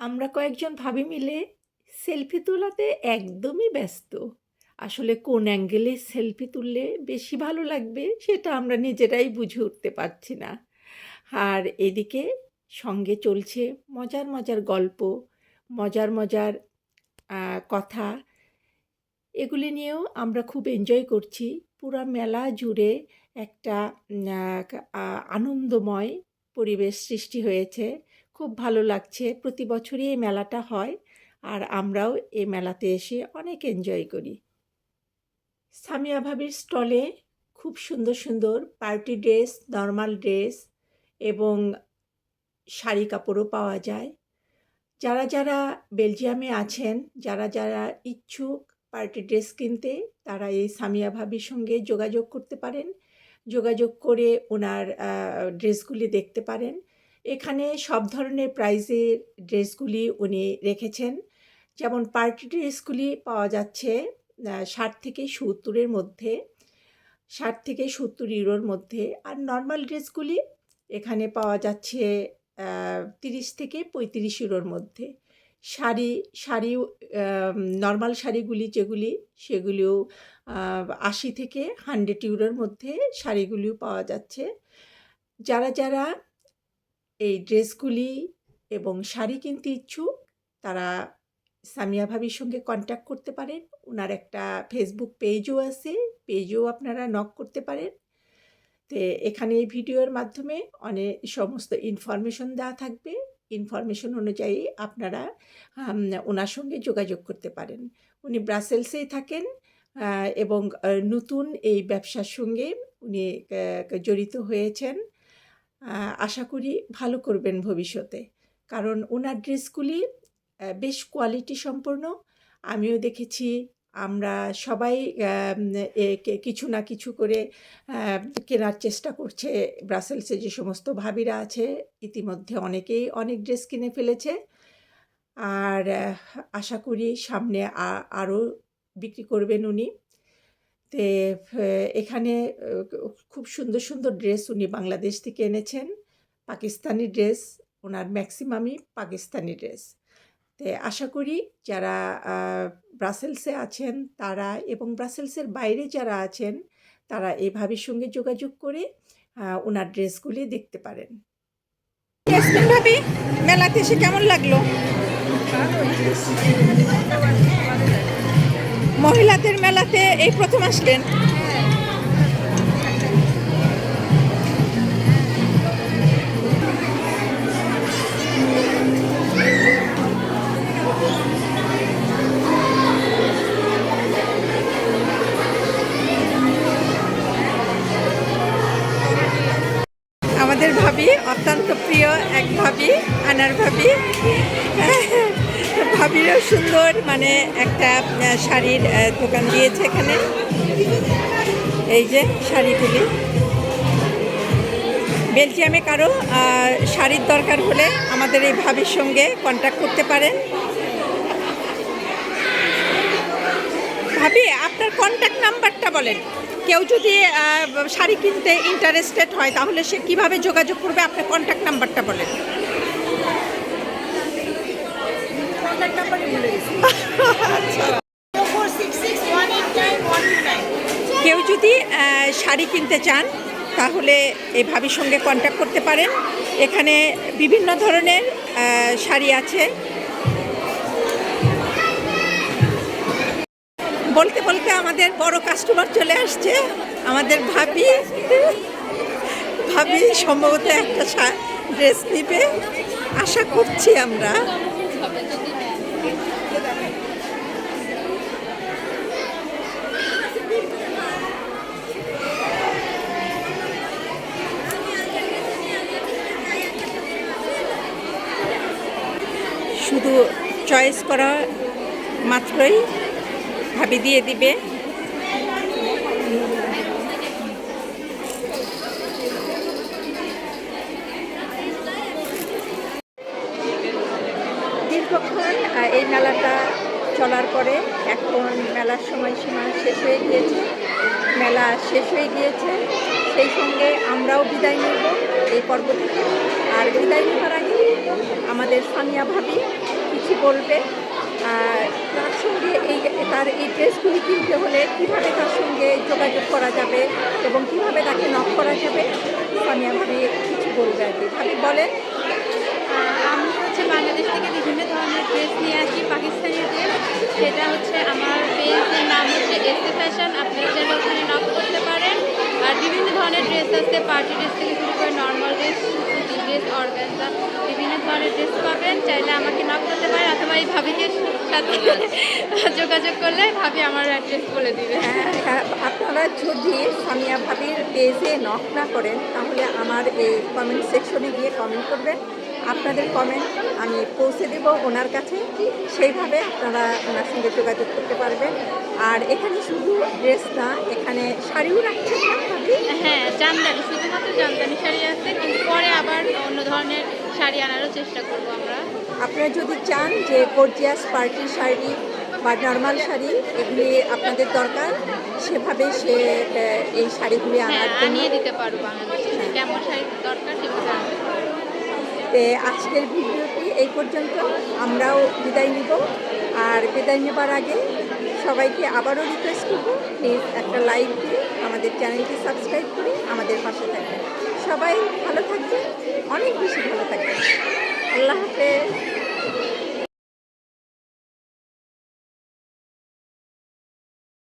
আমরা কয়েকজন ভাবি মিলে সেলফি তোলাতে একদমই ব্যস্ত। আসলে কোন অ্যাঙ্গেলে সেলফি তুললে বেশি ভালো লাগবে সেটা আমরা নিজেরাই বুঝে উঠতে পারছি না। আর এদিকে সঙ্গে চলছে মজার মজার গল্প, মজার মজার কথা। এগুলি নিয়েও আমরা খুব এনজয় করছি। পুরা মেলা জুড়ে একটা আনন্দময় পরিবেশ সৃষ্টি হয়েছে। খুব ভালো লাগছে। প্রতি বছরই এই মেলাটা হয় আর আমরাও এই মেলাতে এসে অনেক এনজয় করি। সামিয়া ভাবির স্টলে খুব সুন্দর সুন্দর পার্টি ড্রেস নর্মাল ড্রেস এবং শাড়ি কাপড়ও পাওয়া যায়। যারা যারা বেলজিয়ামে আছেন, যারা যারা ইচ্ছুক পার্টি ড্রেস কিনতে, তারা এই সামিয়া ভাবির সঙ্গে যোগাযোগ করতে পারেন। যোগাযোগ করে ওনার ড্রেসগুলি দেখতে পারেন। এখানে সব ধরনের প্রাইজের ড্রেসগুলি উনি রেখেছেন। যেমন পার্টি ড্রেসগুলি পাওয়া যাচ্ছে ষাট থেকে সত্তরের মধ্যে, ষাট থেকে সত্তর ইউরোর মধ্যে। আর নর্মাল ড্রেসগুলি এখানে পাওয়া যাচ্ছে তিরিশ থেকে পঁয়ত্রিশ ইউরোর মধ্যে। শাড়ি শাড়ি নর্মাল শাড়িগুলি যেগুলি, সেগুলিও আশি থেকে হান্ড্রেড ইউরোর মধ্যে শাড়িগুলিও পাওয়া যাচ্ছে। যারা যারা ড্রেসগুলি এবং শাড়ি কিনতে ইচ্ছুক, তারা সামিয়া ভাবির সঙ্গে কন্ট্যাক্ট করতে পারেন। ওনার একটা ফেসবুক পেজও আছে পেজও আপনারা নক করতে পারেন। তো এখানে এই ভিডিওর মাধ্যমে অনেক সমস্ত ইনফরমেশন দেওয়া থাকবে। ইনফরমেশন অনুযায়ী আপনারা ওনার সঙ্গে যোগাযোগ করতে পারেন। উনি ব্রাসেলসেই থাকেন এবং নতুন এই ব্যবসার সঙ্গে উনি জড়িত হয়েছেন। আশা করি ভালো করবেন ভবিষ্যতে। কারণ ওনার ড্রেসগুলি বেশ কোয়ালিটি সম্পন্ন। আমিও দেখেছি, আমরা সবাই কিছু না কিছু করে কেনার চেষ্টা করছে। ব্রাসেলসে যে সমস্ত ভাবিরা আছে, ইতিমধ্যে অনেকেই অনেক ড্রেস কিনে ফেলেছে। আর, আশা করি সামনে আরও বিক্রি করবেন উনি। তে এখানে খুব সুন্দর সুন্দর ড্রেস উনি বাংলাদেশ থেকে এনেছেন। পাকিস্তানি ড্রেস ওনার ম্যাক্সিমামই পাকিস্তানি ড্রেস তে আশা করি যারা ব্রাসেলসে আছেন তারা এবং ব্রাসেলসের বাইরে যারা আছেন তারা এই ভাবির সঙ্গে যোগাযোগ করে ওনার ড্রেসগুলি দেখতে পারেন। ভাবি মেলাতে এসে কেমন লাগল? মহিলাদের মেলাতে এই প্রথম আসলেন। আমাদের ভাবি অত্যন্ত প্রিয় এক ভাবি আনার ভাবি। ভাবিরও সুন্দর মানে একটা শাড়ির দোকান দিয়েছে এখানে। এই যে শাড়িগুলি। বেলজিয়ামে কারও শাড়ির দরকার হলে আমাদের এই ভাবির সঙ্গে কন্ট্যাক্ট করতে পারেন। ভাবি, আপনার কন্ট্যাক্ট নাম্বারটা বলেন। কেউ যদি শাড়ি কিনতে ইন্টারেস্টেড হয়, তাহলে সে কীভাবে যোগাযোগ করবে? আপনার কন্ট্যাক্ট নাম্বারটা বলেন। কেউ যদি শাড়ি কিনতে চান, তাহলে এই ভাবির সঙ্গে কন্ট্যাক্ট করতে পারেন। এখানে বিভিন্ন ধরনের শাড়ি আছে। বলতে বলতে আমাদের বড় কাস্টমার চলে আসছে। আমাদের ভাবি ভাবি সম্ভবত একটা ড্রেস নিবে। আশা করছি আমরা। শুধু চয়েস করা মাত্রই ভাবি দিয়ে দিবে। দীর্ঘক্ষণ এই মেলাটা চলার পরে এখন মেলার সময়সীমা শেষ হয়ে গিয়েছে। মেলা শেষ হয়ে গিয়েছে। সেই সঙ্গে আমরাও বিদায় নেব এই পর্ব থেকে। আর বিদায় নেওয়ার আগে আমাদের সামিয়া ভাবি কিছু বলবে। তার সঙ্গে এই তার এই ড্রেসগুলি কিনতে হলে কীভাবে তার সঙ্গে যোগাযোগ করা যাবে এবং কীভাবে তাকে নক করা যাবে, সামিয়া ভাবি কিছু বলবে আর কি। ভাবি, বলেন। আমি হচ্ছে বাংলাদেশ থেকে বিভিন্ন ধরনের ড্রেস নিয়ে আসি, পাকিস্তানি ড্রেস। সেটা হচ্ছে আমার পেজের নাম হচ্ছে এসে ফ্যাশন আপনারা চাইলে ওখানে নক করতে পারেন। আর বিভিন্ন ধরনের ড্রেস আছে পার্টি ড্রেস থেকে শুরু করে নর্মাল ড্রেস ড্রেস অর্গানজা বিভিন্ন ধরনের ড্রেস পাবেন। চাইলে আমাকে নক করতে পারেন অথবা এই ভাবিকে সাথে যোগাযোগ করলে ভাবি আমার অ্যাড্রেস বলে দিবে। হ্যাঁ, হ্যাঁ, আপনারা যদি সামিয়া ভাবির পেজে নক না করেন তাহলে আমার এই কমেন্ট সেকশনে গিয়ে কমেন্ট করবেন। আপনাদের কমেন্ট আমি পৌঁছে দেব ওনার কাছে। সেইভাবে আপনারা ওনার সঙ্গে যোগাযোগ করতে পারবেন। আর এখানে শুধু ড্রেস না এখানে শাড়িও রাখছে হ্যাঁ জামদানি শুধুমাত্র জামদানি শাড়ি আছে কিন্তু পরে আবার অন্য ধরনের শাড়ি আনারও চেষ্টা করব আমরা। আপনারা যদি চান যে গর্জিয়াস পার্টি শাড়ি বা নর্মাল শাড়ি এগুলি আপনাদের দরকার সেভাবে সে এই শাড়িগুলি হ্যাঁ আনার জন্য আনিয়ে দিতে পারব বাংলাদেশে। কেমন শাড়ি দরকার সেভাবে। আজকের ভিডিওটি এই পর্যন্ত। আমরাও বিদায় নিব। আর বিদায় নেবার আগে সবাইকে আবারও রিকোয়েস্ট করব প্লিজ একটা লাইক দিয়ে আমাদের চ্যানেলটি সাবস্ক্রাইব করে আমাদের পাশে থাকবেন। সবাই ভালো থাকবে অনেক বেশি ভালো থাকবেন। আল্লাহ হাফেজ।